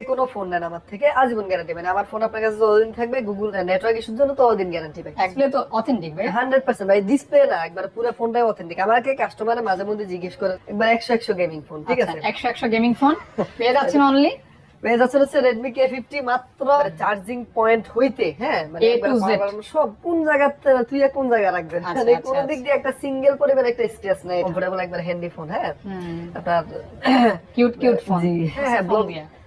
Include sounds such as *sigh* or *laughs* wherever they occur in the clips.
কোনো ফোন নেন আমার থেকে আজীবন গ্যারান্টি মানে আমার ফোন আপনার কাছে যতদিন থাকবে গুগল নেটওয়ার্ক ইস্যুর জন্য ততদিন গ্যারান্টি পাবে অ্যাকচুয়ালি তো অথেন্টিক ভাই। হান্ড্রেড পার্সেন্ট ভাই ডিসপ্লে না একবার পুরো ফোনটাই অথেন্টিক আমাকে কাস্টমারে মাঝে মধ্যে জিজ্ঞেস করে একবার একশো একশো গেমিং ফোন ঠিক আছে? একশো একশো গেমিং ফোন *laughs* পেয়ে যাচ্ছেন অনলি পেয়ে যাচ্ছে হচ্ছে রেডমি কে ফিফটি মাত্র চার্জিং পয়েন্ট হইতে হ্যাঁ? মানে সব কোন জায়গাতে তুই কোন জায়গা রাখবেন? আচ্ছা, মানে আচ্ছা, কোন দিক দিয়ে একটা সিঙ্গেল পরিবার একটা স্ট্রেস নেই কমফোর্টেবল একবার হ্যান্ডি ফোন হ্যাঁ? আপনার কিউট কিউট ফোন হ্যাঁ হ্যাঁ ব্লগ আপনার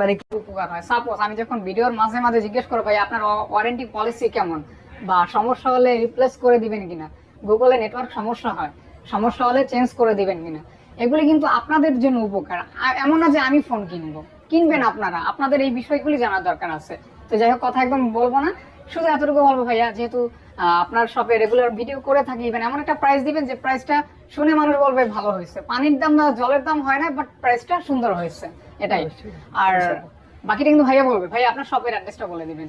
মানে কি উপকার হয়? সাপোজ আমি যখন ভিডিওর মাঝে মাঝে জিজ্ঞেস ভাই, আপনার ওয়ারেন্টি পলিসি কেমন? বা সমস্যা হলে রিপ্লেস করে দিবেন কিনা? গুগলে নেটওয়ার্ক সমস্যা হয়। সমস্যা হলে চেঞ্জ করে দিবেন কিনা? এগুলি কিন্তু আপনাদের জন্য উপকার। এমন না যে আমি ফোন কিনবো। কিনবেন আপনারা। আপনাদের এই বিষয়গুলি জানার দরকার আছে। তো যাই হোক, কথা একদম বলব না। শুধু এতটুকু বলব ভাইয়া, যেহেতু আপনার শপে রেগুলার ভিডিও করে থাকি ইভেন এমন একটা প্রাইস দিবেন যে প্রাইসটা শুনে মানুষ বলবে ভালো হয়েছে। পানির দাম না জলের দাম হয় না বাট প্রাইসটা সুন্দর হয়েছে। এটাই। আর বাকিটা কিন্তু ভাইয়া বলবে। ভাই আপনার শপের অ্যাড্রেসটা বলে দিবেন।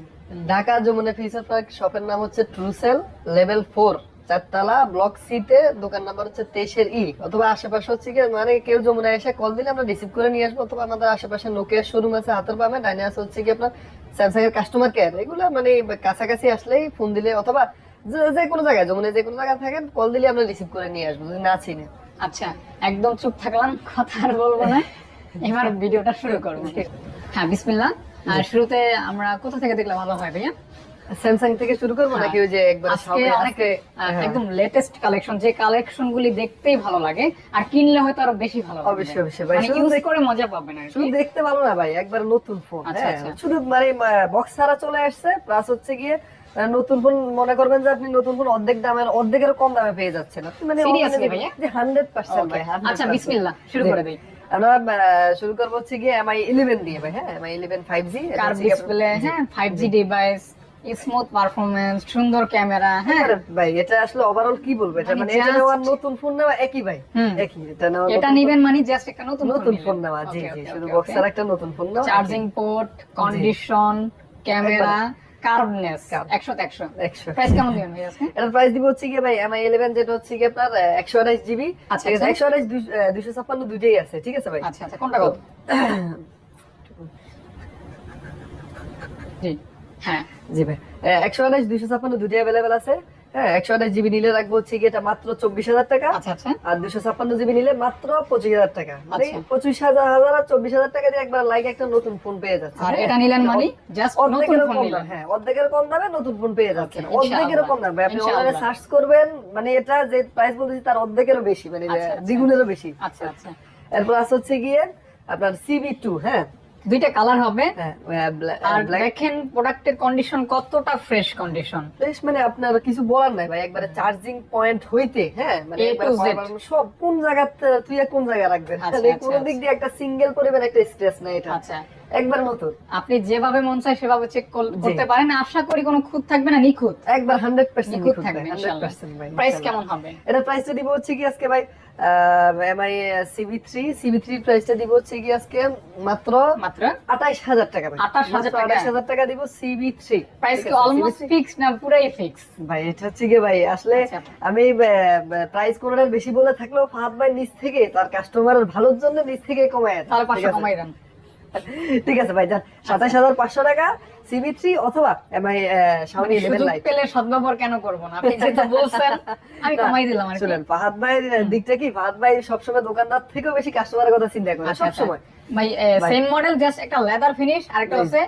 ঢাকা যমুনা ফিচার পার্ক শপের নাম হচ্ছে ট্রুসেল লেভেল ফোর চারতলা ব্লক সিতে দোকান নাম্বার হচ্ছে তেইশের ই অথবা আশেপাশে হচ্ছে কি মানে কেউ যমুনা এসে কল দিলে আমরা রিসিভ করে নিয়ে আসব অথবা আমাদের আশেপাশে নোকিয়ার শোরুম আছে হাতের পাবে ডাইনে আছে হচ্ছে কি আপনার স্যামসাং এর কাস্টমার কেয়ার এগুলো মানে কাছাকাছি আসলেই ফোন দিলে অথবা যে- কোনো জায়গায় যেমন যে কোনো জায়গায় থাকেন কল দিলে আমরা রিসিভ করে নিয়ে আসব যদি না চিনে আচ্ছা একদম চুপ থাকলাম কথা আর বলব না। এবার *laughs* ভিডিওটা শুরু করব। হ্যাঁ বিসমিল্লাহ। আর শুরুতে আমরা কোথা থেকে দেখলে ভালো হয় ভাইয়া? স্যামসাং থেকে শুরু করব নাকি ওই যে একবার হ্যাঁ। আজকে একদম লেটেস্ট কালেকশন যে কালেকশন গুলি দেখতেই ভালো লাগে আর কিনলে হয়তো আরও বেশি ভালো অবশ্যই, অবশ্যই ভাই। মানে ইউজ করে মজা পাবেন আর শুধু দেখতে ভালো না ভাই একবার নতুন ফোন আচ্ছা, হ্যাঁ। আচ্ছা। শুধু মানে বক্স ছাড়া চলে আসছে প্লাস হচ্ছে গিয়ে নতুন ফোন মনে করবেন যে আপনি নতুন ফোন অর্ধেক দামের অর্ধেকের কম দামে পেয়ে যাচ্ছেন। মানে হান্ড্রেড পার্সেন্ট ভাই 100% আচ্ছা বিসমিল্লাহ শুরু করে দেই। আমরা শুরু করব হচ্ছে গিয়ে এমআই ইলেভেন দিয়ে ভাই হ্যাঁ Mi eleven five G. Display হ্যাঁ five G device smooth performance সুন্দর ক্যামেরা হ্যাঁ? ভাই এটা আসলে ওভারঅল কি বলব? এটা মানে এটা নেওয়ার নতুন ফোন নেওয়া একই ভাই একই। এটা নেওয়া এটা নিবেন মানে জাস্ট একটা নতুন নতুন ফোন নেওয়া জি জি শুধু বক্স ছাড়া একটা নতুন ফোন নেওয়া charging port condition camera curveness Curve। একশো একশো। একশো। প্রাইস কেমন দিবেন ভাই আজকে? এটার প্রাইস দিব হচ্ছে গিয়ে ভাই এমআই ইলেভেন যেটা হচ্ছে গিয়ে আপনার একশো আঠাইশ জিবি আচ্ছা, ঠিক আছে আচ্ছা। আছে ঠিক আছে ভাই? আচ্ছা আচ্ছা কোনটা কত? *coughs* জি। হ্যাঁ। জি ভাই। একশো দুইশো ছাপ্পান্ন অ্যাভেলেবেল আছে। হ্যাঁ একশো জিবি নিলে রাখব হচ্ছে এটা মাত্র চব্বিশ হাজার টাকা। আচ্ছা আচ্ছা। আর দুশো ছাপ্পান্ন জিবি নিলে মাত্র পঁচিশ হাজার টাকা। মানে আচ্ছা। পঁচিশ হাজার হাজার আর চব্বিশ হাজার টাকা দিয়ে একবার লাইক একটা নতুন ফোন পেয়ে যাচ্ছে। আর হ্যাঁ? এটা নিলেন মানে জাস্ট নতুন ফোন নিলেন। হ্যাঁ অর্ধেকের কম দামে নতুন ফোন পেয়ে যাচ্ছেন অর্ধেকেরও কম দাম। আপনি অনলাইনে সার্চ করবেন মানে এটা যে প্রাইস বলতেছি তার অর্ধেকেরও বেশি মানে। দ্বিগুণেরও বেশি। আচ্ছা আচ্ছা। এরপর আছে হচ্ছে গিয়ে আপনার সিবি টু হ্যাঁ। দুইটা কালার হবে। হ্যাঁ আর দেখেন প্রোডাক্টের কন্ডিশন কতটা ফ্রেশ কন্ডিশন বেশ মানে আপনার কিছু বলার নাই ভাই একবারে চার্জিং পয়েন্ট হইতে হ্যাঁ? মানে সব কোন জায়গাতে তুই কোন জায়গা রাখবেন? আচ্ছা, মানে আচ্ছা, কোন দিক দিয়ে একটা সিঙ্গেল পরিবার একটা স্ট্রেস নাই এটা। আচ্ছা। একবার মতো। আপনি যেভাবে মন চায় সেভাবে চেক করতে পারেন। আশা করি কোনো খুঁত থাকবে না নিখুঁত। একবার হান্ড্রেড পার্সেন্ট নিখুঁত থাকবে প্রাইস কেমন হবে? এটা প্রাইসটা দিব হচ্ছে কি আজকে ভাই Mi CB three CB three প্রাইসটা দিব হচ্ছে কি আজকে মাত্র মাত্র? আঠাইশ হাজার টাকা 28,000 টাকা? হাজার টাকা দিব সিবি থ্রি প্রাইস কি অলমোস্ট ফিক্স না পুরাই ফিক্স ভাই এটা হচ্ছে কি ভাই আসলে আচ্ছা। আমি প্রাইস কোনটার বেশি বলে থাকলেও ফাহাদ ভাই নিচ থেকে তার কাস্টমারের ভালোর জন্য নিচ থেকে কমায়। তাহলে পাঁচশো কমাই দেন। ঠিক আছে ভাই যান। সাতাশ হাজার পাঁচশো টাকা অথবা এমআই শাওমি লাইট পেলে সদ্ব্যবহার কেন করব না? আপনি বলছেন আমি কমাই দিলাম আর শুনেন ফাহাদ ভাইয়ের দিকটা কি? ফাহাদ ভাই সবসময় দোকানদার থেকেও বেশি কাস্টমারের কথা চিন্তা করে আচ্ছা, আচ্ছা। সবসময়। ভাই সেম মডেল জাস্ট একটা লেদার ফিনিশ আর একটা হচ্ছে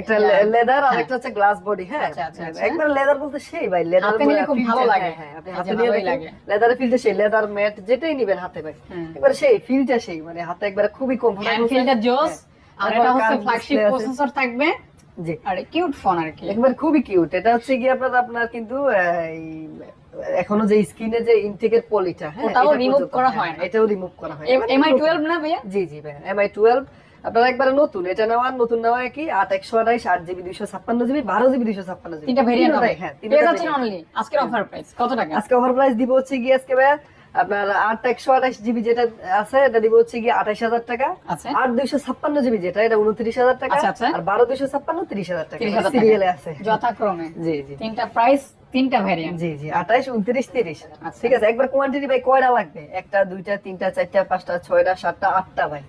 একটা লেদার আর হ্যাঁ। একটা হচ্ছে গ্লাস বডি হ্যাঁ। আচ্ছা। একবার লেদার বলতে সেই ভাই লেদার খুব ভালো লাগে। হ্যাঁ আপনি হাতে নিয়ে লাগে। ফিলটা সেই লেদার ম্যাট যেটাই নিবেন হাতে ভাই। একবার সেই ফিলটা সেই মানে হাতে একবার খুবই কমফোর্টেবল ফিল্টার জোস। আর এটা হচ্ছে ফ্ল্যাগশিপ প্রসেসর থাকবে। জি। আর কিউট ফোন আর কি। একবার খুবই কিউট এটা হচ্ছে কি আপনার আপনার কিন্তু এখনও যে স্ক্রিনে যে ইনটেকের পলিটা হ্যাঁ ওটাও পর্যন্ত, করা হ্যাঁ, হয় না। এটাও রিমুভ করা হয়। এমআই মানে টুয়েলভ না ভাইয়া? জি জি ভাই এমআই টুয়েলভ আপনার একবারে নতুন এটা নেওয়ার নতুন নেওয়া কি? আট একশো আঠাইশ আট জিবি দুইশো ছাপ্পান্ন জিবি বারো জিবি দুইশো ছাপ্পান্ন জিবি। তিনটা ভেরিয়েন্ট হ্যাঁ আজকের অফার প্রাইস কত টাকা? আজকে অফার প্রাইস দিব হচ্ছে গিয়ে আজকে ভাই আপনার আট একশো আঠাশ জিবি যেটা আছে এটা দিব হচ্ছে গিয়ে আঠাশ হাজার টাকা। আট দুইশো ছাপ্পান্ন জিবি যেটা এটা উনত্রিশ হাজার টাকা। আচ্ছা, আচ্ছা। আর বারো দুইশো ছাপ্পান্ন ত্রিশ হাজার টাকা। 30,000 টাকা। সিরিয়ালে আছে। যথাক্রমে। জি জি। তিনটা প্রাইস তিনটা ভ্যারিয়েন্ট জি জি আঠাইশ উনত্রিশ তিরিশ। আচ্ছা। ঠিক আছে একবার কোয়ান্টিটি ভাই কয়টা লাগবে? একটা দুইটা তিনটা চারটা পাঁচটা ছয়টা সাতটা আটটা ভাই।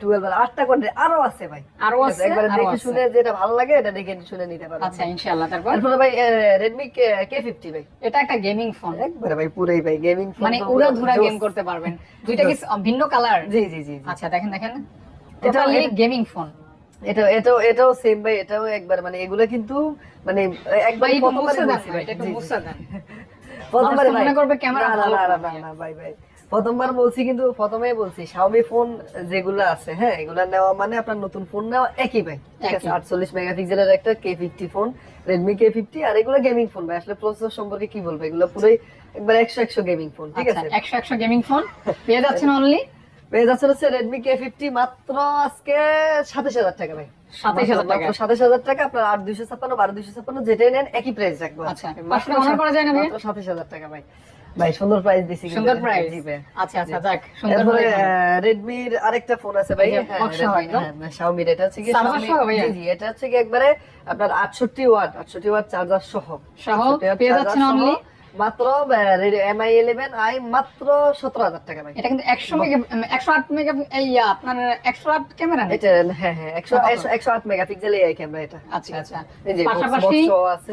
টুয়েলভ আটটা কোয়ান্টিটি আরও আছে ভাই। আরও আছে একবার দেখে শুনে যেটা ভালো লাগে এটা দেখে শুনে নিতে পারবেন আচ্ছা ইনশাআল্লাহ তারপর? তারপরে ভাই রেডমি কে ফিফটি ভাই। এটা একটা গেমিং ফোন একবারে ভাই পুরাই ভাই গেমিং মানে উড়া ধুরা গেম করতে পারবেন। দুইটা কি ভিন্ন কালার জি জি জি। আচ্ছা দেখেন দেখেন। টোটালি এটা- গেমিং ফোন এটা এটাও এটাও সেম ভাই এটাও একবার মানে এগুলো কিন্তু মানে একবার প্রথমবারে *laughs* মনে করবে ক্যামেরা না, না, ভাই ভাই। প্রথমবার বলছি কিন্তু প্রথমেই বলছি Xiaomi ফোন যেগুলো আছে হ্যাঁ এগুলা নেওয়া মানে আপনার নতুন ফোন নেওয়া একই ভাই ঠিক আছে? একই। আটচল্লিশ মেগাপিক্সেলের একটা K fifty phone Redmi K fifty আর এগুলো গেমিং ফোন ভাই। আসলে প্রসেসর সম্পর্কে কি বলব? এগুলো পুরোই একবার একশো একশো গেমিং ফোন ঠিক আচ্ছা আছে? একশো একশো গেমিং ফোন পেয়ে যাচ্ছেন *laughs* অনলি পেয়ে যাচ্ছে হচ্ছে রেডমি কে ফিফটি মাত্র আজকে সাতাশ হাজার টাকা ভাই 27,000 টাকা। সাতাশ হাজার টাকা আপনার আট দুইশো ছাপ্পান্ন বারো দুইশো ছাপ্পান্ন যেটাই নেন একই প্রাইস রাখব আচ্ছা, সাতাশ হাজার টাকা ভাই ভাই সুন্দর প্রাইস দিছি সুন্দর প্রাইস আচ্ছা আচ্ছা যাক সুন্দর রেডমির আরেকটা ফোন আছে ভাই যে হ্যাঁ? হ্যাঁ। এটা হচ্ছে কি? জি এটা হচ্ছে কি একবারে আপনার 68 ওয়াট 68 ওয়াট চার্জার সহ সহ পেয়ে যাচ্ছেন only? মাত্র এমআই ইলেভেন আই মাত্র সতেরো হাজার টাকা এটা কিন্তু একশো মেগা একশো আট মেগা আপনার একশো আট ক্যামেরা এটা হ্যাঁ হ্যাঁ একশো একশো আট মেগাপিক্সেল এই ক্যামেরা এটা। আচ্ছা আচ্ছা। পাশাপাশি।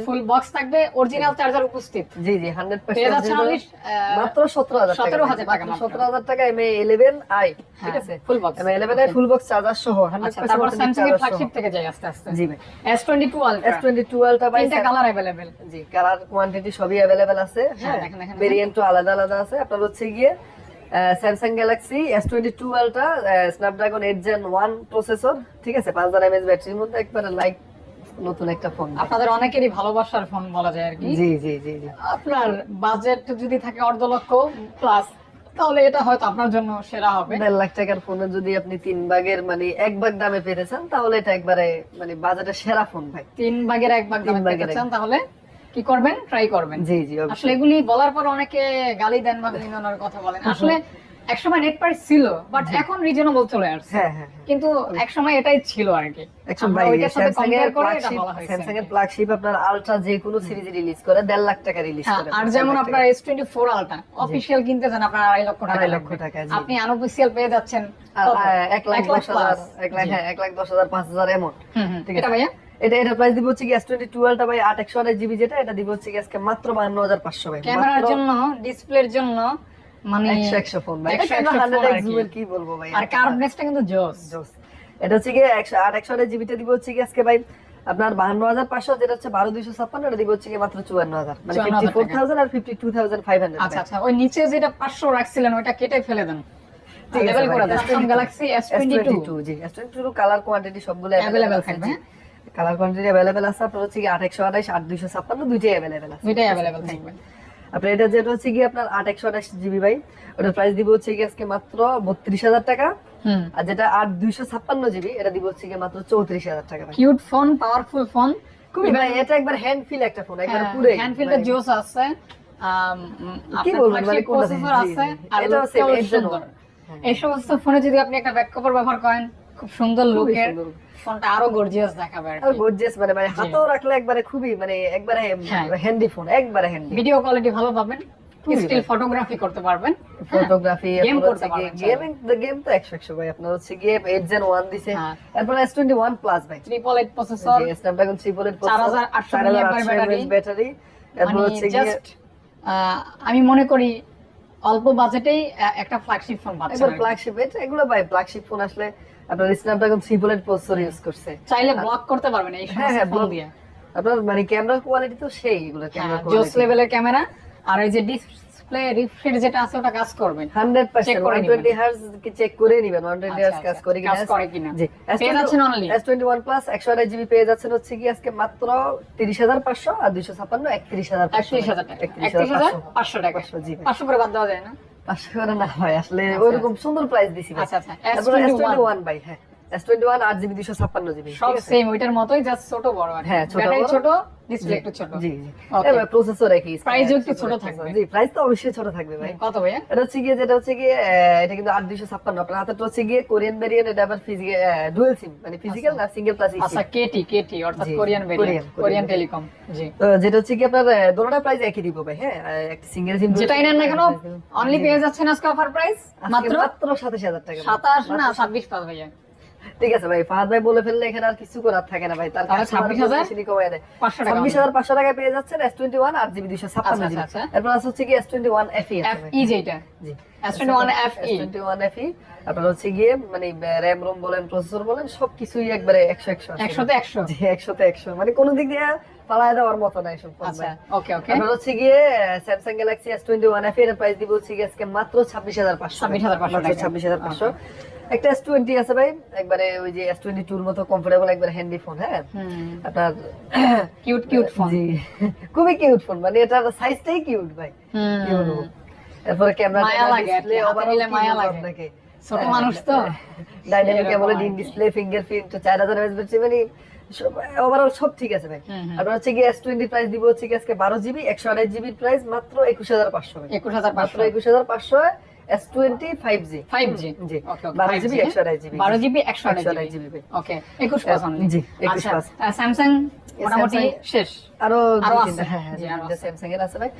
ফুল বক্স থাকবে অরিজিনাল চার্জার উপস্থিত। জি জি হান্ড্রেড আহ, মাত্র সতেরো হাজার টাকা 17,000 টাকা সতেরো হাজার টাকা এম ইলেভেন আই ঠিক হ্যাঁ, আছে? full box। M eleven I full box charger সহ হান্ড্রেড আচ্ছা তারপর স্যামসাং এর ফ্ল্যাগশিপ থেকে যাই আস্তে আস্তে। জি ভাই। S twenty two S twenty টুয়েলভটা ভাই কালার অ্যাভেলেবেল জি কালার কোয়ান্টিটি সবই অ্যাভেলেবেল আছে। হ্যাঁ, হ্যাঁ দেখেন, ভেরিয়েন্টও আলাদা আলাদা আছে। আপনার হচ্ছে গিয়ে Samsung Galaxy S twenty two ultra Snapdragon eight gen one processor ঠিক আছে? পাঁচ হাজার এমএস ব্যাটারির মধ্যে একবারে লাইক নতুন একটা ফোন আপনাদের অনেকেরই ভালোবাসার ফোন বলা যায় আর কি। জি জি জি আপনার বাজেট যদি থাকে অর্ধ লক্ষ প্লাস তাহলে এটা হয়তো আপনার জন্য সেরা হবে। দেড় লাখ টাকার ফোনে যদি আপনি তিন ভাগের মানে এক ভাগ দামে পেতেছেন তাহলে এটা একবারে মানে বাজারের সেরা ফোন ভাই। তিন ভাগের এক ভাগ দামে চান তাহলে কি করবেন? ট্রাই করবেন। জি জি আসলে এগুলি বলার পর অনেকে গালি দেন বা বিভিন্ন কথা বলেন। আসলে একসময় নেট প্রাইস ছিল বাট এখন রিজনেবল চলে আসছে। হ্যাঁ হ্যাঁ হ্যাঁ। কিন্তু একসময় এটাই ছিল আর কি। স্যামসাং এর ফ্ল্যাগশিপ আপনার আলট্রা যে কোনো সিরিজ রিলিজ করে দেড় লাখ টাকা রিলিজ হ্যাঁ, করে আর যেমন আপনার S twenty four ultra official কিনতে চান আপনার আড়াই লক্ষ টাকা আড়াই লক্ষ টাকা, আপনি আনঅফিসিয়াল পেয়ে যাচ্ছেন এক লাখ দশ হাজার এক লাখ হ্যাঁ এক লাখ দশ হাজার পাঁচ হাজার এমন। হুম, হুম। ঠিক আছে। ভাইয়া? এটা এটা প্রাইস দিব হচ্ছে এস টোয়েন্টি টুয়েলভটা ভাই আট একশো আঠাশ জিবি যেটা এটা দিব হচ্ছে কি আজকে মাত্র বাহান্ন হাজার পাঁচশো ভাই। ক্যামেরার জন্য ডিসপ্লের জন্য মানে একশো একশো ফোন ভাই। কি। বলব ভাই? আর কার্ভনেসটা কিন্তু জোস। জোস। এটা হচ্ছে কি একশো আট একশো আঠাশ জিবিটা দিব হচ্ছে কি আজকে ভাই আপনার বাহান্ন হাজার পাঁচশো যেটা হচ্ছে বারো দুইশো ছাপ্পান্ন এটা দিব হচ্ছে মাত্র চুয়ান্ন হাজার। মানে ফিফটি ফোর থাউজেন্ড আর fifty two thousand five hundred আচ্ছা আচ্ছা ওই নিচে যেটা পাঁচশো রাখছিলেন ওইটা কেটে ফেলে দেন। ঠিক আছে লেভেল ভাই, করে দেন। S22 Galaxy S twenty two জি S22 কালার কোয়ান্টিটি সবগুলো Available থাকবে, হ্যাঁ? কালার কোয়ান্টিটি অ্যাভেলেবেল আছে আপনার হচ্ছে কি আঠাশ আট দুইশো ছাপ্পান্ন দুইটাই অ্যাভেলেবেল আছে। দুইটাই অ্যাভেলেবেল থাকবে। আপনার এটা যেটা হচ্ছে কি আপনার আঠাশ জিবি ভাই ওটার প্রাইস দিব হচ্ছে কি আজকে মাত্র বত্রিশ হাজার টাকা। আর যেটা আট দুইশো ছাপ্পান্ন জিবি এটা দিব হচ্ছে কি মাত্র চৌত্রিশ হাজার টাকা কিউট ফোন পাওয়ারফুল ফোন খুবই ভাই এটা একবার হ্যান্ড ফিল একটা ফোন একবার পুরো হ্যান্ড জোস আছে। কি বলব মানে প্রসেসর আছে আর এটা এই সমস্ত ফোনে যদি আপনি একটা ব্যাক ব্যবহার করেন খুব সুন্দর লুকের। ফোনটা আরও গর্জিয়াস দেখাবে আর গর্জিয়াস মানে মানে হাতেও রাখলে একবারে খুবই মানে একবারে হ্যাঁ। হ্যান্ডি ফোন একবারে হ্যান্ডি ভিডিও কোয়ালিটি ভালো পাবেন। স্টিল ফটোগ্রাফি করতে পারবেন। ফটোগ্রাফি Game করতে পারবেন গেমিং গেম তো একশো একশো ভাই আপনার হচ্ছে জেন ওয়ান দিছে। হ্যাঁ। এরপর এস টোয়েন্টি ওয়ান প্লাস ভাই triple eight processor Snapdragon three পোলের 4800 mAh ব্যাটারি হচ্ছে জাস্ট আমি মনে করি অল্প বাজেটেই একটা ফ্ল্যাগশিপ ফোন পাচ্ছেন ফ্ল্যাগশিপ এগুলো ভাই ফ্ল্যাগশিপ ফোন আসলে আপনার স্ন্যাপড্রাগন থ্রি পোলের প্রসেসর ইউজ করছে। চাইলে ব্লক করতে পারবেন এই হ্যাঁ হ্যাঁ দিয়ে। আপনার মানে ক্যামেরা কোয়ালিটি তো সেই এগুলো ক্যামেরা জোস লেভেলের ক্যামেরা আর এই যে ডিসপ্লে রিফ্রেশ যেটা আছে ওটা কাজ করবে। হান্ড্রেড Check পার্সেন্ট করে ওয়ান টোয়েন্টি হার্স চেক করে নিবেন? ওয়ান টোয়েন্টি আচ্ছা, কাজ করে কিনা? কাজ করে কিনা। জি পেয়ে যাচ্ছেন টোয়েন্টি ওয়ান প্লাস একশো আঠাশ জিবি পেয়ে যাচ্ছেন হচ্ছে কি আজকে মাত্র তিরিশ হাজার পাঁচশো আর দুইশো ছাপ্পান্ন একত্রিশ হাজার টাকা। টাকা। পাঁচশো, জি। ভাই। পাঁচশো করে বাদ দেওয়া যায় না? করে না ভাই আসলে আচ্ছা, ওইরকম সুন্দর প্রাইস দিছি আচ্ছা, আচ্ছা, S21 ওয়ান ভাই হ্যাঁ। এস টোয়েন্টি ওয়ান আট জিবি দুশো ছাপ্পান্ন জিবি সব সেম ওইটার মতোই জাস্ট ছোট বড় আর হ্যাঁ, ছোট ছোট ডিসপ্লে একটু ছোট। জি জি। এবার প্রসেসর একই Price একটু ছোট থাকবে। জি প্রাইস তো অবশ্যই ছোট থাকবে ভাই। কত ভাইয়া? এটা হচ্ছে গিয়ে যেটা হচ্ছে গিয়ে এটা কিন্তু আট দুইশো ছাপ্পান্ন। আপনার হাতে হচ্ছে গিয়ে কোরিয়ান ভেরিয়েন্ট এটা আবার ফিজিক্যাল সিম মানে ফিজিক্যাল না সিঙ্গেল প্লাস আচ্ছা কেটি কেটি অর্থাৎ Korean variant Korean, Korean Korean telecom জি। যেটা হচ্ছে কি আপনার দোনোটা প্রাইস একই দিব ভাই হ্যাঁ? একটা সিঙ্গেল সিম যেটাই নেন না কেন অনলি পেয়ে যাচ্ছেন আজকে অফার প্রাইস মাত্র মাত্র সাতাশ হাজার টাকা। না ভাইয়া। ঠিক আছে ভাই ফাহাদ ভাই বলে ফেললে এখানে আর কিছু করার থাকে না ভাই তার তাহলে customer 26,000? বেশি কমায় দেয়। পাঁচশো টাকা ছাব্বিশ হাজার পাঁচশো টাকায় পেয়ে যাচ্ছেন এস টোয়েন্টি ওয়ান আট জিবি দুইশো ছাপ্পান্ন আচ্ছা, জিবি। আচ্ছা, এরপর আছে হচ্ছে কি S twenty one F E যেটা জি। S21 FE twenty one F আপনার হচ্ছে গিয়ে মানে র্যাম রোম বলেন প্রসেসর বলেন সবকিছুই একবারে একশো একশো আছে। একশোতে একশো। জি একশোতে একশো। মানে কোনো দিক দিয়ে পালায় দেওয়ার মতো না এসব আচ্ছা ওকে ওকে আপনার হচ্ছে গিয়ে Samsung Galaxy S twenty one F এর প্রাইস দিব হচ্ছে গিয়ে আজকে মাত্র ছাব্বিশ হাজার পাঁচশো 26,500 টাকা। ছাব্বিশ হাজার পাঁচশো। একটা এস টোয়েন্টি আছে ভাই একবারে ওই যে এস টোয়েন্টি টুর মতো কমফোর্টেবল একবার হ্যান্ডি ফোন হ্যাঁ? আপনার কিউট কিউট ফোন জি খুবই কিউট ফোন মানে এটার সাইজটাই কিউট ভাই কি বলব? এরপরে ক্যামেরা মায়া লাগে কি, মায়া লাগে। আপনাকে? ছোট মানুষ তো। ডাইনামিক এরকম অ্যামোলেড আর কি। ইন ডিসপ্লে ফিঙ্গারপ্রিন্ট চার হাজার এমএস ব্যাটারি মানে ওভারঅল সব ঠিক আছে ভাই। আপনার হচ্ছে কি এস টোয়েন্টি প্রাইস দিব হচ্ছে কি আজকে বারো জিবি একশো আঠাশ জিবির প্রাইস মাত্র একুশ হাজার পাঁচশো একুশ হাজার মাত্র পাঁচশো। একুশ হাজার পাঁচশো। S twenty five G five G জি। ওকে ওকে বারো জিবি একশো আঠাশ জিবি। বারো জিবি একশো একশো আঠাশ আঠাশ জিবি। জিবি। ওকে একুশ পাঁচ জি, 21 আচ্ছা স্যামসাং মোটামুটি শেষ। আরও আরও আছে। হ্যাঁ হ্যাঁ জি, আরও আছে। স্যামসাং এর আছে ভাই।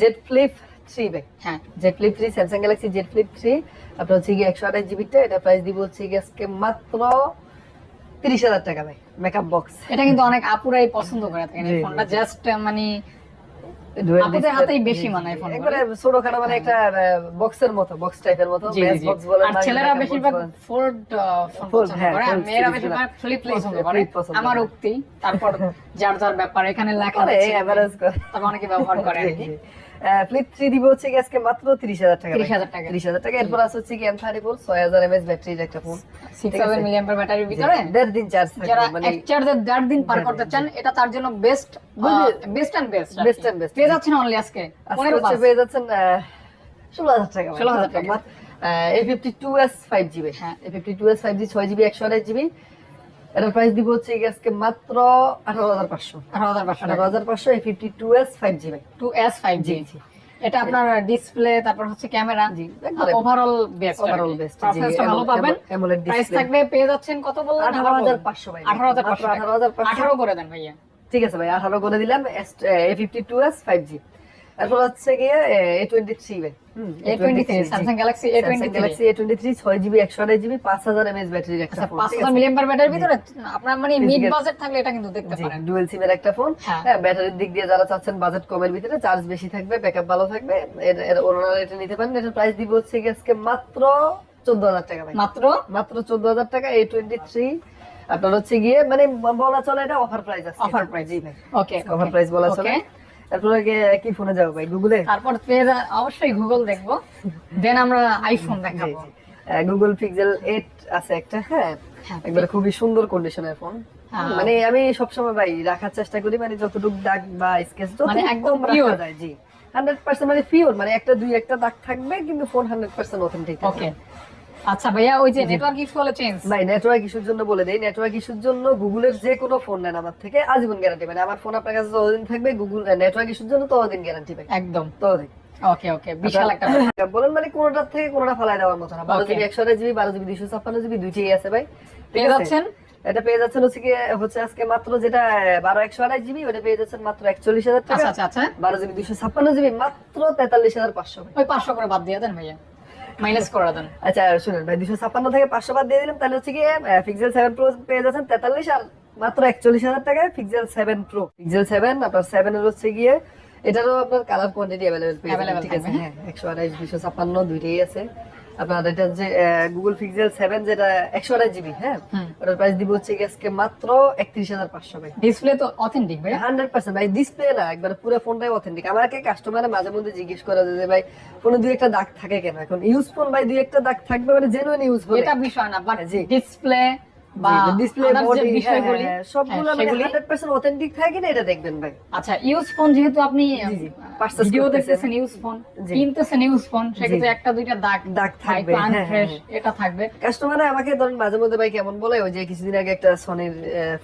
জেড ফ্লিপ থ্রি ভাই। হ্যাঁ। Z flip three Samsung Galaxy Z flip three আপনার হচ্ছে গিয়ে একশো আঠাশ জিবিটা এটা প্রাইস দিব হচ্ছে গিয়ে আজকে মাত্র তিরিশ হাজার টাকা ভাই মেকআপ বক্স এটা কিন্তু অনেক আপুরাই পছন্দ করে থাকেন ফোনটা। জাস্ট মানে Dual হাতেই বেশি মানায় জি, একবারে ছোটখাটো মানে একটা বক্সের মতো বক্স টাইপের মতো জি, জি, ম্যাচ বক্স বলেন আর ছেলেরা বেশিরভাগ ফোল্ড ফোন হ্যাঁ, করে আর মেয়েরা বেশিরভাগ ফ্লিপ পছন্দ করে। আমার উক্তি তারপর *laughs* যার যার ব্যাপার এখানে লেখা আছে average করে। তবে অনেকে ব্যবহার করে আর কি। ফ্লিপ থ্রি দিব হচ্ছে কি আজকে মাত্র তিরিশ হাজার টাকা। 30,000 টাকা। তিরিশ হাজার টাকা। এরপর আছে হচ্ছে কি এম থার্টি ফোর ছয় হাজার এমএস ব্যাটারির একটা ফোন সিক্স ব্যাটারির ভিতরে? দেড় দিন চার্জ যারা মানে এক চার্জে দেড় দিন পার করতে চান এটা তার জন্য best best and best Best and best, পেয়ে যাচ্ছেন অনলি আজকে। আজকে পেয়ে যাচ্ছেন ষোলো হাজার টাকা। 16,000 টাকা। A fifty two S five GB হ্যাঁ। A fifty two S five G ছয় জিবি একশো আঠাশ জিবি এটার প্রাইস দিব হচ্ছে আজকে মাত্র আঠারো হাজার পাঁচশো। আঠারো হাজার পাঁচশো আঠারো হাজার পাঁচশো A fifty two S five GB two S five G জি, জি। এটা আপনার ডিসপ্লে তারপর হচ্ছে ক্যামেরা জি, ওভারঅল বেস্ট Overall best, জি, ভালো পাবেন। AMOLED প্রাইস থাকবে পেয়ে যাচ্ছেন কত বললেন? আঠারো হাজার পাঁচশো ভাই। আঠারো হাজার পাঁচশো আঠারো হাজার পাঁচশো। আঠারো করে দেন ভাইয়া। ঠিক আছে ভাই আঠারো করে দিলাম A fifty two S five G তারপর হচ্ছে গিয়ে এ টোয়েন্টি থ্রি ভাই। ব্যাটারির একটা আচ্ছা ফোন পাঁচ হাজার ব্যাটারির ভিতরে আপনার মানে মিড বাজেট থাকলে এটা কিন্তু দেখতে পারেন। ডুয়েল সিমের একটা ফোন হ্যাঁ। হ্যাঁ ব্যাটারির দিক দিয়ে যারা চাচ্ছেন বাজেট কমের ভিতরে চার্জ বেশি থাকবে ব্যাকআপ ভালো থাকবে এর- এর ওনারা এটা নিতে পারেন। এটার প্রাইস দিব হচ্ছে আজকে মাত্র চোদ্দ হাজার টাকা মাত্র? মাত্র চোদ্দ হাজার টাকা এ টোয়েন্টি থ্রি আপনার হচ্ছে গিয়ে মানে বলা চলে এটা অফার প্রাইস আছে Offer price। Okay offer price বলা চলে। তারপরে কি ফোনে যাব ভাই গুগলে তারপর অবশ্যই গুগল দেখব। দেন আমরা আইফোন দেখাবো। গুগল পিক্সেল এইট আছে একটা হ্যাঁ? হ্যাঁ, একবারে খুবই সুন্দর কন্ডিশনের ফোন হ্যাঁ। মানে আমি সবসময় ভাই রাখার চেষ্টা করি মানে যতটুকু দাগ বা স্কেচ মানে একদম রাখা যায় জি। হান্ড্রেড পার্সেন্ট মানে পিওর মানে একটা দুই একটা দাগ থাকবে কিন্তু phone hundred percent authentic okay আচ্ছা ভাইয়া ওই যে নেটওয়ার্ক ইস্যু হলে চেঞ্জ ভাই নেটওয়ার্ক ইস্যুর জন্য বলে দেই নেটওয়ার্ক ইস্যুর জন্য গুগলের যে কোনো ফোন নেন আমার থেকে আজীবন গ্যারান্টি মানে আমার ফোন আপনার কাছে যতদিন থাকবে গুগল নেটওয়ার্ক ইস্যুর জন্য ততদিন গ্যারান্টি ভাই একদম। ততদিন। ওকে ওকে বিশাল একটা বলেন মানে কোনোটার থেকে কোনোটা ফালাই দেওয়ার মতো না। বারো জিবি একশো জিবি বারো জিবি দুইশো ছাপ্পান্ন জিবি দুইটাই আছে ভাই। পেয়ে যাচ্ছেন? এটা পেয়ে যাচ্ছেন হচ্ছে কি হচ্ছে আজকে মাত্র যেটা বারো একশো আঠাশ জিবি ওটা পেয়ে যাচ্ছেন মাত্র একচল্লিশ হাজার টাকা। আচ্ছা আচ্ছা আচ্ছা। বারো জিবি দুইশো ছাপ্পান্ন জিবি মাত্র তেতাল্লিশ হাজার পাঁচশো। ওই পাঁচশো করে বাদ দিয়ে দেন ভাইয়া। মাইনাস করে দেন। আচ্ছা শুনুন ভাই দুশো ছাপ্পান্ন থেকে পাঁচশো বাদ দিয়ে দিলাম তাহলে হচ্ছে কি পিক্সেল সেভেন প্রো পেয়ে যাচ্ছেন তেতাল্লিশ আর মাত্র একচল্লিশ হাজার টাকায় pixel seven pro pixel seven আপনার সেভেন এর হচ্ছে গিয়ে এটারও আপনার কালার কোয়ান্টিটি অ্যাভেলেবেল পেয়ে যাবেন ঠিক আছে? হ্যাঁ। একশো আড়াইশ দুইশো ছাপ্পান্ন দুইটাই আছে। আপনার এটা যে গুগল পিক্সেল সেভেন যেটা একশো আঠাশ জিবি হ্যাঁ? ওটার প্রাইস দিব হচ্ছে আজকে মাত্র একত্রিশ হাজার পাঁচশো ভাই। ডিসপ্লে তো অথেন্টিক ভাই। হান্ড্রেড পার্সেন্ট ভাই ডিসপ্লে না একবার পুরো ফোনটাই অথেন্টিক আমাকে কাস্টমার মাঝে মধ্যে জিজ্ঞেস করে যে ভাই ফোনে দুই একটা দাগ থাকে কেন? এখন ইউজ ফোন ভাই দুই একটা দাগ থাকবে মানে জেনুইন ইউজ এটা বিষয় না বাট। ডিসপ্লে বা ডিসপ্লে বডি বিষয়গুলি সবগুলো হ্যাঁ, মানে 100% অথেন্টিক থাকে কিনা এটা দেখবেন ভাই। আচ্ছা ইউজ ফোন যেহেতু আপনি জি, জি, purchase ভিডিও দেখতেছেন ইউজ ফোন কিনতেছেন ইউজ ফোন সেক্ষেত্রে একটা দুইটা দাগ দাগ থাকবে, হ্যাঁ, আনফ্রেশ হ্যাঁ, এটা থাকবে। কাস্টমার আমাকে ধরেন মাঝে মধ্যে ভাই কেমন বলে ওই যে কিছুদিন আগে একটা সনির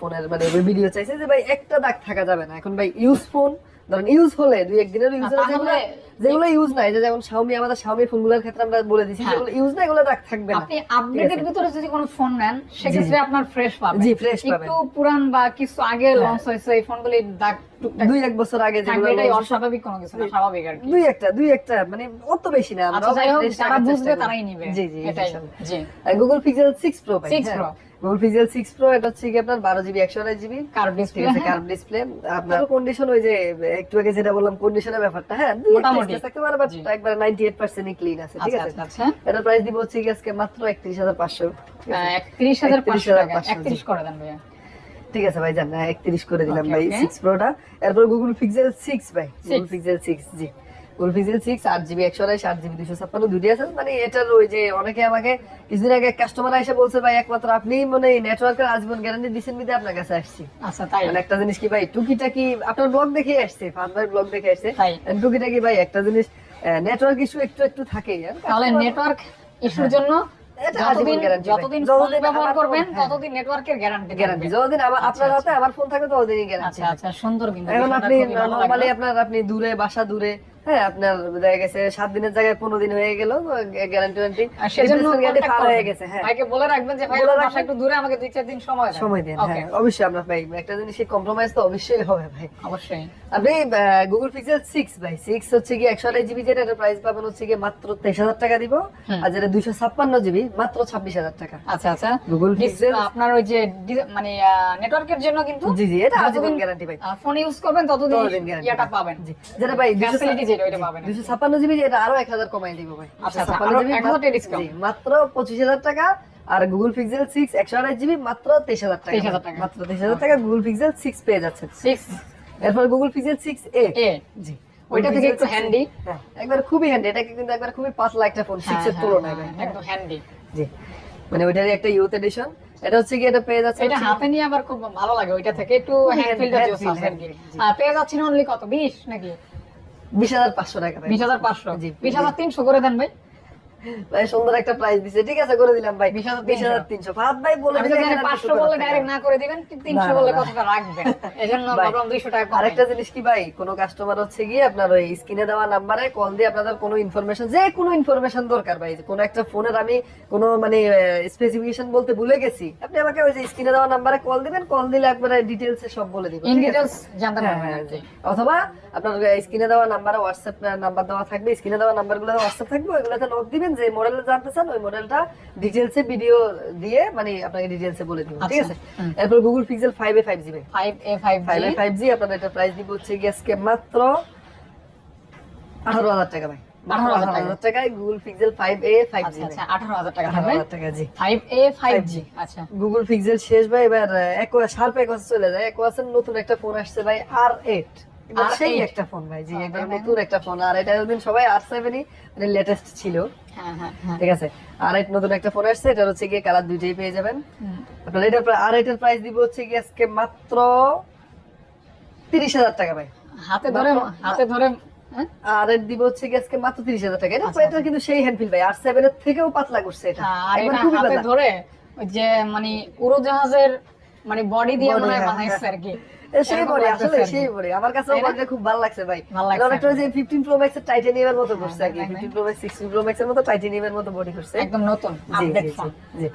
ফোনের মানে ভিডিও চাইছে যে ভাই একটা দাগ থাকা যাবে না। এখন ভাই ইউজ ফোন ধরেন ইউজ হলে দুই একদিনের ইউজ তাহলে- যেগুলো ইউজ নাই যে যেমন শাওমি আমাদের শাওমি ফোনগুলোর ক্ষেত্রে আমরা বলে দিছি হ্যাঁ। যেগুলো ইউজ না এগুলো দাগ থাকবে না। আপনি আপডেটের ভিতরে যদি কোনো ফোন নেন সেক্ষেত্রে আপনার ফ্রেশ পাবেন। জি, fresh পাবেন। একটু পুরান বা কিছু আগে হ্যাঁ। লঞ্চ হয়েছে এই ফোনগুলি দাগ টুকটাক। দুই এক বছর আগে যেগুলো এটাই অস্বাভাবিক কোনো কিছু না স্বাভাবিক আর কি। দুই একটা দুই একটা মানে অত বেশি না। আমরা আচ্ছা যারা বুঝবে তারাই নিবে। জি জি এটাই জি। Google Pixel six pro 6 Pro। Google Pixel six pro এটা হচ্ছে কি আপনার বারো জিবি একশো আড়াই জিবি কার ডিসপ্লে আছে কার্ভ ডিসপ্লে আপনার কন্ডিশন ওই যে একটু আগে যেটা বললাম কন্ডিশনের ব্যাপারটা হ্যাঁ? মোটামুটি। থাকতে পারে বাট। একবারে 98% ক্লিন আছে ঠিক আচ্ছা আছে? আচ্ছা আচ্ছা। এটা প্রাইস দিব হচ্ছে কি আজকে মাত্র 31500 একত্রিশ হাজার পাঁচশো টাকা 31,500 একত্রিশ করে দেন ভাইয়া। ঠিক আছে ভাই জান 31 করে দিলাম ভাই okay. 6 প্রোটা এরপর গুগল পিক্সেল 6 ভাই গুগল। পিক্সেল 6 জি। 6 8 জিবি 128 8 জিবি 256 দুটি আছে। মানে এটার ওই যে অনেকে আমাকে কিছুদিন আগে কাস্টমার এসে বলছে ভাই একমাত্র আপনি মানে নেটওয়ার্কের আজীবন গ্যারান্টি দিবেন বিদে আপনার কাছে আসছি। আচ্ছা তাই। মানে একটা জিনিস কি ভাই টুকিটাকি আপনার ব্লগ দেখে আসছে ভাই ব্লগ দেখে আসছে। টুকিটাকি ভাই একটা জিনিস নেটওয়ার্ক ইস্যু একটু একটু থাকেই। তাহলে নেটওয়ার্ক ইস্যুর জন্য যতদিন ফোন ব্যবহার করবেন হ্যাঁ। ততদিন নেটওয়ার্কের গ্যারান্টি গ্যারান্টি যতদিন আপনার হাতে আমার ফোন থাকবে ততদিনই গ্যারান্টি আচ্ছা আচ্ছা সুন্দর কিন্তু। এখন আপনি নরমালি আপনার আপনি দূরে বাসা দূরে হ্যাঁ আপনার দেখা গেছে সাত দিনের জায়গায় পনেরো দিন হয়ে গেল গ্যারান্টি ওয়ারেন্টি সেজন্য গ্যারান্টি contact পার করবেন। হয়ে গেছে হ্যাঁ। ভাইকে বলে রাখবেন যে ভাই বলে আমার রাখবেন। বাসা একটু দূরে আমাকে দুই চার দিন সময় দেন। সময় দিন হ্যাঁ অবশ্যই আমরা ভাই একটা জিনিস কম্প্রোমাইজ তো অবশ্যই হবে ভাই। অবশ্যই। আপনি গুগল পিক্সেল সিক্স ভাই সিক্স হচ্ছে কি একশো আড়াই জিবি যেটা এটা প্রাইস পাবেন হচ্ছে কি মাত্র তেইশ হাজার টাকা দিব আর যেটা দুইশো ছাপ্পান্ন জিবি মাত্র ছাব্বিশ হাজার টাকা। আচ্ছা আচ্ছা। গুগল পিক্সেল আপনার ওই যে মানে নেটওয়ার্কের জন্য কিন্তু জি জি এটা আজীবন গ্যারান্টি ভাই। ফোন ইউজ করবেন ততদিন। পাবেন। জি যেটা ভাই যেটা ওইটা পাবেন। জিবি এটা আরও এক হাজার কমাই দিব ভাই। আচ্ছা, আচ্ছা, 256 আরও GB 1000 টাকা মাত্র- আর গুগল পিক্সেল সিক্স একশো আড়াই জিবি মাত্র তেইশ হাজার টাকা। 23,000 টাকা। মাত্র তেইশ হাজার টাকা গুগল পিক্সেল সিক্স পেয়ে যাচ্ছে এরপর Google Pixel six A A জি। ওইটা থেকে একটু handy। হ্যাঁ একবার খুবই হ্যান্ডি এটা কিন্তু একবার খুবই পাতলা একটা ফোন সিক্স এর তুলনায় ভাই। একদম হ্যান্ডি জি। মানে ওইটারই একটা ইউথ এডিশন এটা হচ্ছে কি এটা পেয়ে যাচ্ছে এটা হাতে নিয়ে আবার খুব ভালো লাগে ওইটা থেকে। একটু হ্যান্ড ফিলটা জোস আছে আর hand কি। feel, জি। আর পেয়ে যাচ্ছেন অনলি কত? 20 নাকি? বিশ হাজার পাঁচশো টাকা বিশ হাজার পাঁচশো? বিশ হাজার তিনশো করে দেন ভাই। ভাই সুন্দর একটা প্রাইস দিছে। ঠিক আছে করে দিলাম ভাই। বিশ হাজার তিনশো। ফাহাদ ভাই বলে আমি তো দিলে জানি এখানে আর কিছু 500 বললে করার ডাইরেক্ট না করে দিবেন 300 না, বললে না। কথাটা রাখবেন? এজন্য ভাবলাম 200 টাকা আরেকটা জিনিস কি ভাই? কোন কাস্টমার হচ্ছে গিয়ে আপনার ওই স্ক্রিনে দেওয়া নাম্বারে কল দিয়ে আপনাদের কোনো ইনফরমেশন যে কোনো ইনফরমেশন দরকার ভাই। কোন একটা ফোনের আমি কোনো মানে স্পেসিফিকেশন বলতে ভুলে গেছি। আপনি আমাকে ওই যে স্ক্রিনে দেওয়া নাম্বারে কল দিবেন কল দিলে একবারে ডিটেলস সব বলে দিব ইন ঠিক আছে? ডিটেইলস জানতে হ্যাঁ, পারবেন হ্যাঁ। জি। অথবা আপনার স্ক্রিনে দেওয়া নাম্বারে হোয়াটসঅ্যাপ নাম্বার দেওয়া থাকবে। স্ক্রিনে দেওয়া নাম্বারগুলো হোয়াটসঅ্যাপ থাকবে ওইগুলোতে নোট দিবেন যে মডেল জানতে চান ওই মডেলটা ডিটেলসে ভিডিও দিয়ে মানে আপনাকে ডিটেলসে বলে দিব ঠিক আচ্ছা, আছে? এরপর Google Pixel 5 A 5 GB 5A five 5G five G আপনার এটা প্রাইস দিব হচ্ছে গিয়ে আজকে মাত্র আঠারো হাজার টাকা ভাই। 18,000 টাকা। Google Pixel five A five G আচ্ছা আচ্ছা 18000 টাকা আঠারো হাজার টাকা জি। 5A 5G গুগল পিক্সেল শেষ ভাই এবার চলে যায়। নতুন একটা ফোন আসছে ভাই আর এইট সেই একটা ফোন ভাই জি একবার নতুন একটা ফোন আর এটা এতদিন সবাই আর সেভেনই মানে লেটেস্ট ছিল। হ্যাঁ হ্যাঁ হ্যাঁ। ঠিক আছে? আর নতুন একটা ফোন আসছে এটা হচ্ছে গিয়ে কালার দুইটাই পেয়ে যাবেন। আপনার এটা আর এইটের প্রাইস দিব হচ্ছে গিয়ে আজকে মাত্র তিরিশ হাজার টাকা ভাই। হাতে ধরে হাতে ধরে হ্যাঁ? আর এর দিব হচ্ছে আজকে মাত্র তিরিশ হাজার টাকা। এটা আচ্ছা, এটা কিন্তু সেই হ্যান্ডফিল ভাই। আর সেভেন এর থেকেও পাতলা করছে এটা। একবার খুবই পাতলা। ধরে ওই যে মানে উড়োজাহাজের মানে বডি দিয়ে মনে হয় হ্যাঁ, বানাইছে হ্যাঁ। আর কি। সেই এরকম বডি আসলে সেই বডি আমার কাছেও তাই খুব ভালো লাগছে ভাই। এটা অনেকটা যে 15 প্রো ম্যাক্স এর টাইটানিয়ামের মতো করছে আর কি। 15 প্রো ম্যাক্স 16 প্রো ম্যাক্স এর মতো টাইটানিয়ামের মতো বডি করছে। একদম নতুন আপডেট ফোন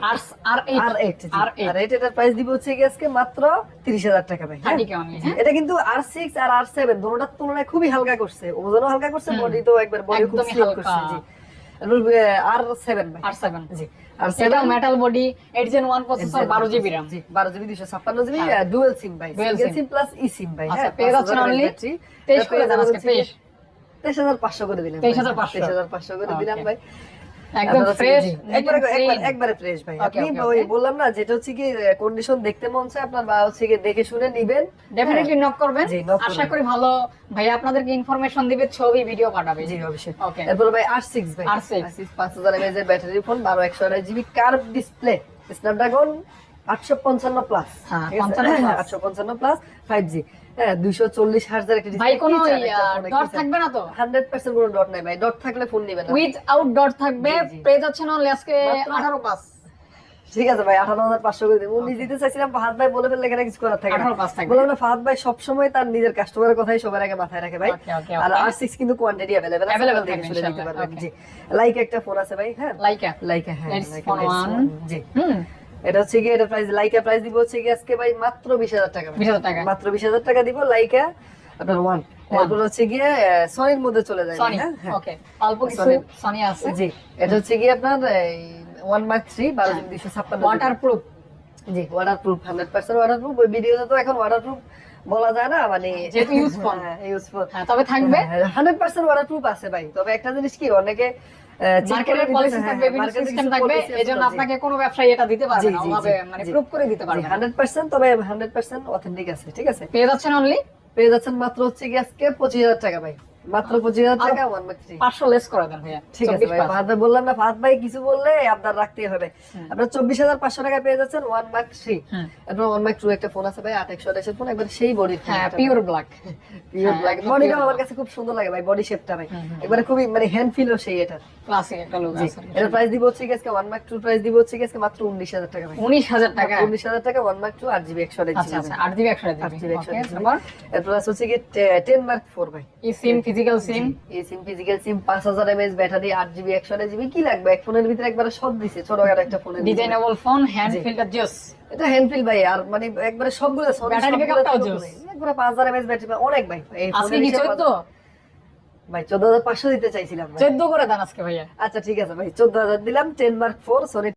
আর R eight R eight R R eight eight এটার প্রাইস দিব হচ্ছে আজকে মাত্র 30000 টাকা ভাই হ্যাঁ? 30 কে only, হ্যাঁ? এটা কিন্তু আর সিক্স আর আর সেভেন দুটোটার তুলনায় খুবই হালকা করছে। ওজনও হালকা করছে বডি তো একবার বডি খুব হালকা। করছে জি। আর সেভেন আর সেভেন জি। আর সেটা metal body eight gen one processor বারো জিবি র্যাম বারো জিবি দুশো ছাপ্পান্ন জিবি। ডুয়েল সিম ভাই। সিম প্লাস ই সিম ভাই আচ্ছা হ্যাঁ পেয়ে যাচ্ছেন অনলি তেইশ করে দেন আজকে তেইশ। তেইশ হাজার পাঁচশো করে দিলাম তেইশ হাজার পাঁচশো। করে দিলাম ভাই। একদম ফ্রেশ একবারে একবারে- একবারে ফ্রেশ ভাই আপনি okay, ওই okay. বললাম না যেটা হচ্ছে কি কন্ডিশন দেখতে মন চায় আপনার বা হচ্ছে কি দেখে শুনে নিবেন। ডেফিনেটলি নক করবেন। আশা করি ভালো ভাই আপনাদেরকে ইনফরমেশন দিবে ছবি ভিডিও পাঠাবে। জি অবশ্যই। এরপর ভাই আর সিক্স ভাই। R6 পাঁচ হাজার ব্যাটারি ফোন বারো একশো আড়াই জিবি কার্ভ ডিসপ্লে স্ন্যাপড্রাগন আটশো পঞ্চান্ন প্লাস হ্যাঁ, 55 plus। আটশো পঞ্চান্ন প্লাস ফাইভ জি হ্যাঁ দুইশো চল্লিশ হাজার একটা ভাই কোনো ডট থাকবে না তো? হান্ড্রেড পার্সেন্ট কোনো ডট নাই ভাই। ডট থাকলে ফোন নিবে না। উইথ আউট ডট থাকবে জি, জি। পেয়ে যাচ্ছে না আজকে আঠারো পাস ঠিক আছে ভাই আঠারো হাজার পাঁচশো করে দিন উনি দিতে চাইছিলাম ফাহাদ ভাই বলে ফেললে এখানে কিছু করার থাকে না। 18 পাস বললাম না ফাহাদ ভাই সবসময় তার নিজের কাস্টমারের কথাই সবার আগে মাথায় রাখে ভাই। আর. আর সিক্স কিন্তু কোয়ান্টিটি অ্যাভেলেবেল শুনে পারবেন। জি। লাইক একটা ফোন আছে ভাই হ্যাঁ। লাইকা লাইকা হ্যাঁ জি। হুম। এটা হচ্ছে এটা প্রাইস লাইকা প্রাইস দিব হচ্ছে আজকে ভাই মাত্র বিশ হাজার টাকা। ভাই। 20,000 টাকা। মাত্র বিশ হাজার টাকা দিব লাইকা আপনার ওয়ান এরপর হচ্ছে গিয়ে সনির মধ্যে চলে যায় সনি হ্যাঁ হ্যাঁ। ওকে অল্প কিছু সনি আছে। জি। এটা হচ্ছে কি আপনার ওয়ান মার্ক থ্রি বারো দুইশো ছাপ্পান্ন ওয়াটার প্রুফ জি waterproof hundred percent waterproof ওই ভিডিওতে তো এখন ওয়াটার প্রুফ বলা যায় না মানে যেহেতু। ইউজফুল হ্যাঁ তবে থাকবে। হান্ড্রেড পার্সেন্ট ওয়াটার প্রুফ আছে ভাই। তবে একটা জিনিস কি অনেকে মার্কেটের পলিসি থাকবে বিভিন্ন সিস্টেম থাকবে এজন্য আপনাকে কোনো ব্যবসায়ী এটা দিতে পারবে না ওভাবে মানে প্রুফ করে দিতে পারবে না। হান্ড্রেড পার্সেন্ট তবে হান্ড্রেড পার্সেন্ট অথেন্টিক আছে ঠিক আছে? পেয়ে যাচ্ছেন অনলি পেয়ে যাচ্ছেন মাত্র হচ্ছে কি আজকে পঁচিশ হাজার টাকা ভাই। মাত্র পঁচিশ হাজার টাকা ওয়ান পাঁচশো লেস করে দেন ভাইয়া। ঠিক আছে ভাই। ফাহাদ ভাই বললাম না ফাহাদ ভাই কিছু বললে আপনার রাখতেই হবে। আপনার চব্বিশ হাজার পাঁচশো টাকা পেয়ে যাচ্ছেন ওয়ান মার্ক থ্রি। আপনার ওয়ান মার্ক টু একটা ফোন আছে ভাই আট একশো আঠাশের ফোন একবার সেই বডি হ্যাঁ পিওর ব্ল্যাক পিওর হ্যাঁ, ব্ল্যাক বডিটা আমার কাছে খুব সুন্দর লাগে ভাই বডি শেপটা ভাই। হুম, হুম। একবারে খুবই মানে হ্যান্ড ফিলও সেই এটা। ক্লাসিক একটা লোক আছে প্রাইস দিব হচ্ছে আজকে ওয়ান মার্ক টু প্রাইস দিব হচ্ছে আজকে মাত্র উনিশ হাজার টাকা ভাই। উনিশ হাজার টাকা। উনিশ হাজার টাকা ওয়ান মার্ক টু আট জিবি একশো আঠাশ আট জিবি একশো আট জিবি জিবি একশো ওকে আঠাশ এরপর আছে হচ্ছে কি টেন মার্ক ফোর ভাই। ই সিম ফিজিক্যাল সিম এই SIM physical SIM battery GB একশো আঠাশ জিবি কি লাগবে? এক ফোনের ভিতরে একবারে সব দিছে ছোটখাটো একটা ফোনের ডিজাইনেবল ফোন হ্যান্ড ফিল্টার জোস এটা হ্যান্ডফিল ভাই আর মানে একবারে সবগুলো Sony Battery সবগুলো backup টাও থেকে জোস। একবারে পাঁচ হাজার এমএস ব্যাটারি অনেক ভাই। এই ফোনের কি হিসেবে চোদ্দ? ভাই চোদ্দ হাজার পাঁচশো দিতে চাইছিলাম চোদ্দ করে দেন আজকে ভাইয়া। আচ্ছা ঠিক আছে ভাই চোদ্দ হাজার দিলাম টেন মার্ক ফোর সনি